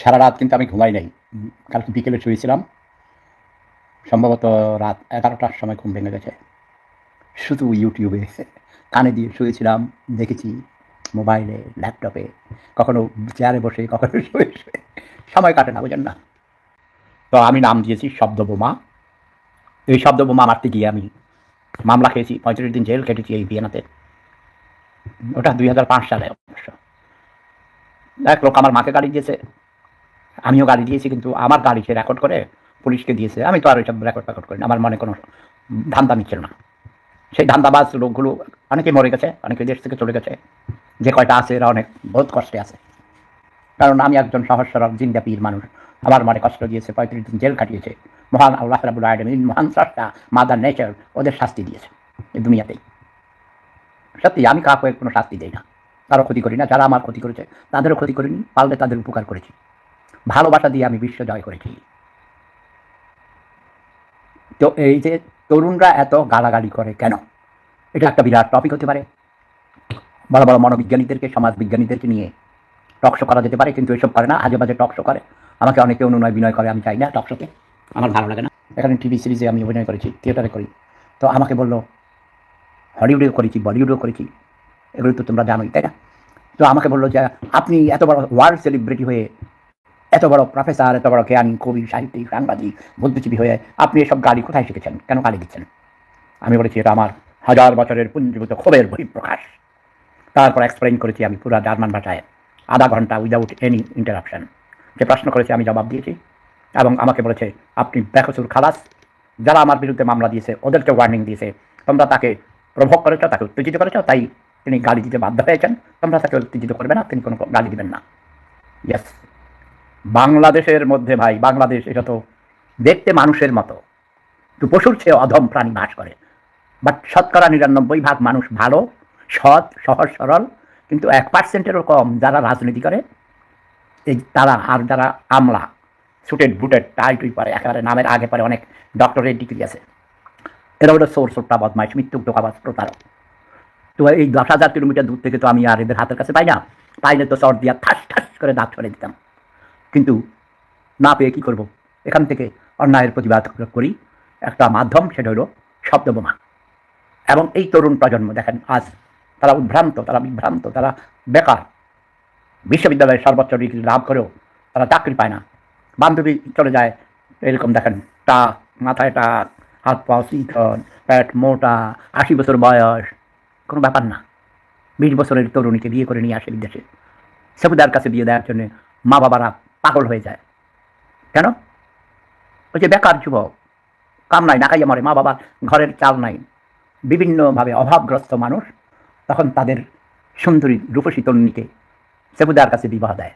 সারা রাত কিন্তু আমি ঘুমাই নাই। কালকে বিকেলে শুয়েছিলাম। সম্ভবত রাত এগারোটার সময় ঘুম ভেঙে গেছে। শুধু ইউটিউবে কানে দিয়ে শুয়েছিলাম, দেখেছি মোবাইলে, ল্যাপটপে, কখনো চেয়ারে বসে, কখনো শুয়ে শুয়ে। সময় কাটে না, বুঝেন না। তো আমি নাম দিয়েছি শব্দ বোমা। এই শব্দ বোমা মারতে গিয়ে আমি মামলা খেয়েছি, পঁয়ত্রিশ দিন জেল কেটেছি এই ভিয়েনাতে। ওটা দুই হাজার পাঁচ সালে অবশ্য। এক লোক আমার মাকে গাড়ি দিয়েছে। আমিও গাড়ি দিয়েছি, কিন্তু আমার গাড়ি সে রেকর্ড করে, পুলিশকে দিয়েছে। আমি তো আর ওইসব রেকর্ড ফেকর্ড করি আমার মনে কোনো ধান্দা ছিল না। সেই ধান্দাবাজ লোকগুলো অনেকে মরে গেছে, অনেকে দেশ থেকে চলে গেছে। যে কয়টা আছে এরা অনেক বহুত কষ্টে আছে। কারণ আমি একজন সহজ সরল জিন্দা মানুষ। আমার মনে কষ্ট দিয়েছে, পঁয়ত্রিশ দিন জেল কাটিয়েছে মহান আল্লাহ রাবুল আলমিন, মহান স্রষ্টা মাদার নেচার ওদের শাস্তি দিয়েছে এই দুনিয়াতেই। সত্যি, আমি কাউকে কোনো শাস্তি দিই না। কারও ক্ষতি করি না, যারা আমার ক্ষতি করেছে, তাদেরও ক্ষতি করিনি, পারলে তাদের উপকার করেছি। ভালোবাসা দিয়ে আমি বিশ্ব জয় করেছি। তো এই যে তরুণরা এত গালাগালি করে কেন? এটা একটা বিরাট টপিক হতে পারে। বড় বড় মনোবিজ্ঞানীদেরকে সমাজ বিজ্ঞানীদেরকে নিয়ে টকশো করা যেতে পারে, কিন্তু এসব করে না। আজে বাজে টকশো করে। আমাকে অনেকে অনুনয় বিনয় করে, আমি চাই না টকশোতে আমার ভালো লাগে না। এখানে টিভি সিরিজে আমি অভিনয় করেছি থিয়েটারে করি। তো আমাকে বলল হলিউডেও করেছি বলিউডেও করেছি। এগুলো তো তোমরা জানোই, তাই না? তো আমাকে বলল যে, আপনি এত বড় ওয়ার্ল্ড সেলিব্রিটি হয়ে এত বড় প্রফেসর এত বড় জ্ঞানী, কবি, সাহিত্যিক, সাংবাদিক, বুদ্ধিজীবী হয়ে আপনি এসব গালি কোথায় শিখেছেন? কেন গালি দিচ্ছেন? আমি বলেছি, এটা আমার হাজার বছরের পুঞ্জীভূত ক্ষোভের বহিঃপ্রকাশ। তারপর এক্সপ্লেইন করেছি আমি পুরো জার্মান ভাষায়, আধা ঘণ্টা উইদাউট এনি ইন্টারাপশন যে প্রশ্ন করেছে, আমি জবাব দিয়েছি। এবং আমাকে বলেছে, আপনি বেকসুর খালাস, যারা আমার বিরুদ্ধে মামলা দিয়েছে, ওদেরকে ওয়ার্নিং দিয়েছে। তোমরা তাকে প্রভোগ করেছ, তাকে উত্তেজিত করেছ, তাই তিনি গালি দিতে বাধ্য হয়েছেন। তোমরা তাকে উত্তেজিত করবে না, তিনি কোনো গালি দিবেন না। ইয়েস বাংলাদেশের মধ্যে ভাই, বাংলাদেশ এটা তো দেখতে মানুষের মতো। তো পশুর চেয়ে অধম প্রাণী বাস করে। বাট শতকরা নিরানব্বই ভাগ মানুষ ভালো, সৎ, সহজ, সরল, কিন্তু এক পার্সেন্টেরও কম যারা রাজনীতি করে, এই তারা আর যারা আমলা সুটেড বুটেড টাই টুই পারে একেবারে নামের আগে পরে অনেক ডক্টরের ডিগ্রি আছে। এরা হলো সোর সোট্টা বদমাইশ মৃত্যুক ঢোকাবাজ প্রতারক। তো এই দশ হাজার কিলোমিটার দূর থেকে তো আমি আর এদের হাতের কাছে পাই না। পাইলে তো চট দিয়া ঠাস ঠাস করে দাঁত ছড়ে দিতাম। কিন্তু না পেয়ে কী করব? এখান থেকে অন্যায়ের প্রতিবাদ করি। একটা মাধ্যম সেটা হলো শব্দবোমা। এবং এই তরুণ প্রজন্ম দেখেন, আজ তারা উদ্ভ্রান্ত, তারা বিভ্রান্ত, তারা বেকার। বিশ্ববিদ্যালয়ে সর্বোচ্চ ডিগ্রি লাভ করেও তারা চাকরি পায় না। বান্ধবী চলে যায়, এরকম দেখেন টাক মাথায় টাক হাত পা, শিখন প্যাট মোটা, আশি বছর বয়স, কোনো ব্যাপার না। বিশ বছরের তরুণীকে বিয়ে করে নিয়ে আসে বিদেশে। সেবুদার কাছে বিয়ে দেওয়ার জন্য মা বাবারা পাগল হয়ে যায়। কেন? ওই যে বেকার যুবক কাম নাই না খাইয়া মরে মা বাবার ঘরের চাল নাই, বিভিন্নভাবে অভাবগ্রস্ত মানুষ, তখন তাদের সুন্দরী রূপসী তরুণীকে সেবুদার কাছে বিবাহ দেয়।